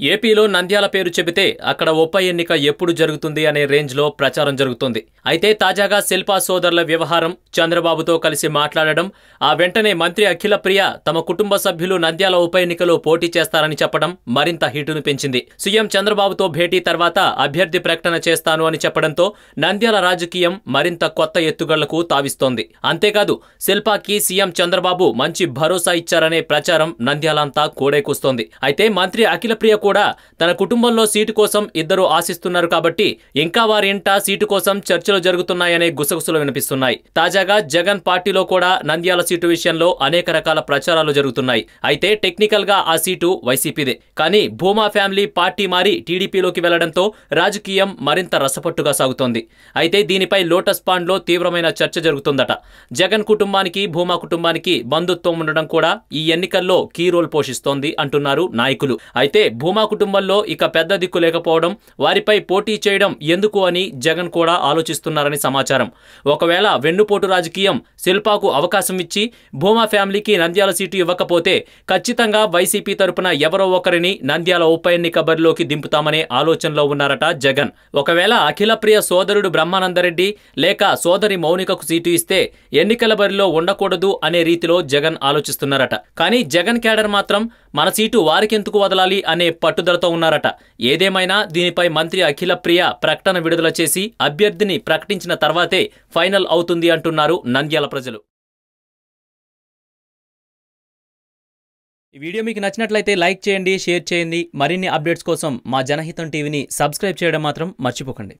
ఏపీలో నంద్యాల పేరు చెబితే అక్కడ ఉప ఎన్నిక ఎప్పుడు జరుగుతుంది అనే రేంజ్లో ప్రచారం జరుగుతుంది. అయితే తాజాగా శిల్పా సోదరుల వ్యవహారం చంద్రబాబుతో కలిసి మాట్లాడడం ఆ వెంటనే మంత్రి అఖిల ప్రియ తమ కుటుంబ సభ్యులు నంద్యాల ఉప ఎన్నికలో పోటీ చేస్తారని చెప్పడం మరింత హీటును పెంచింది. సీఎం చంద్రబాబుతో భేటీ తర్వాత అభ్యర్థి ప్రకటన చేస్తాను అని చెప్పడంతో నంద్యాల రాజకీయం మరింత కొత్త ఎత్తుగళ్ళకు తావిస్తోంది. అంతేకాదు శిల్పాకి సీఎం చంద్రబాబు మంచి భరోసా ఇచ్చారనే ప్రచారం నంద్యాలంతా కూడేకూస్తోంది. అయితే మంత్రి అఖిలప్రియకు కూడా తన కుటుంబంలో సీటు కోసం ఇద్దరు ఆశిస్తున్నారు కాబట్టి ఇంకా వారి ఇంట సీటు కోసం చర్చలు జరుగుతున్నాయనే గుసగుసలు వినిపిస్తున్నాయి. తాజాగా జగన్ పార్టీలో కూడా నంద్యాల సీటు విషయంలో అనేక రకాల ప్రచారాలు జరుగుతున్నాయి. అయితే టెక్నికల్గా ఆ సీటు వైసీపీదే. కానీ భూమా ఫ్యామిలీ పార్టీ మారి టీడీపీలోకి వెళ్ళడంతో రాజకీయం మరింత రసపట్టుగా సాగుతోంది. అయితే దీనిపై లోటస్ పాండ్లో తీవ్రమైన చర్చ జరుగుతుందట. జగన్ కుటుంబానికి భూమా కుటుంబానికి బంధుత్వం ఉండడం కూడా ఈ ఎన్నికల్లో కీ రోల్ పోషిస్తోంది అంటున్నారు నాయకులు. అయితే భూమా కుటుంబంలో ఇక పెద్ద దిక్కు లేకపోవడం వారిపై పోటీ చేయడం ఎందుకు అని జగన్ కూడా ఆలోచిస్తున్నారని సమాచారం. ఒకవేళ వెన్నుపోటు రాజకీయం శిల్పాకు అవకాశం ఇచ్చి భూమా ఫ్యామిలీకి నంద్యాల సీటు ఇవ్వకపోతే ఖచ్చితంగా వైసీపీ తరపున ఎవరో ఒకరిని నంద్యాల ఉప ఎన్నిక బరిలోకి దింపుతామనే ఆలోచనలో ఉన్నారట జగన్. ఒకవేళ అఖిలప్రియ సోదరుడు బ్రహ్మానందరెడ్డి లేక సోదరి మౌనికకు సీటు ఇస్తే ఎన్నికల బరిలో ఉండకూడదు అనే రీతిలో జగన్ ఆలోచిస్తున్నారట. కానీ జగన్ కేడర్ మాత్రం మన సీటు వారికెందుకు వదలాలి అనే పట్టుదలతో ఉన్నారట. ఏదేమైనా దీనిపై మంత్రి అఖిల ప్రియ ప్రకటన విడుదల చేసి అభ్యర్థిని ప్రకటించిన తర్వాతే ఫైనల్ అవుతుంది అంటున్నారు నంద్యాల ప్రజలు. ఈ వీడియో మీకు నచ్చినట్లయితే లైక్ చేయండి షేర్ చేయండి. మరిన్ని అప్డేట్స్ కోసం మా జనహితం టీవీని సబ్స్క్రైబ్ చేయడం మాత్రం మర్చిపోకండి.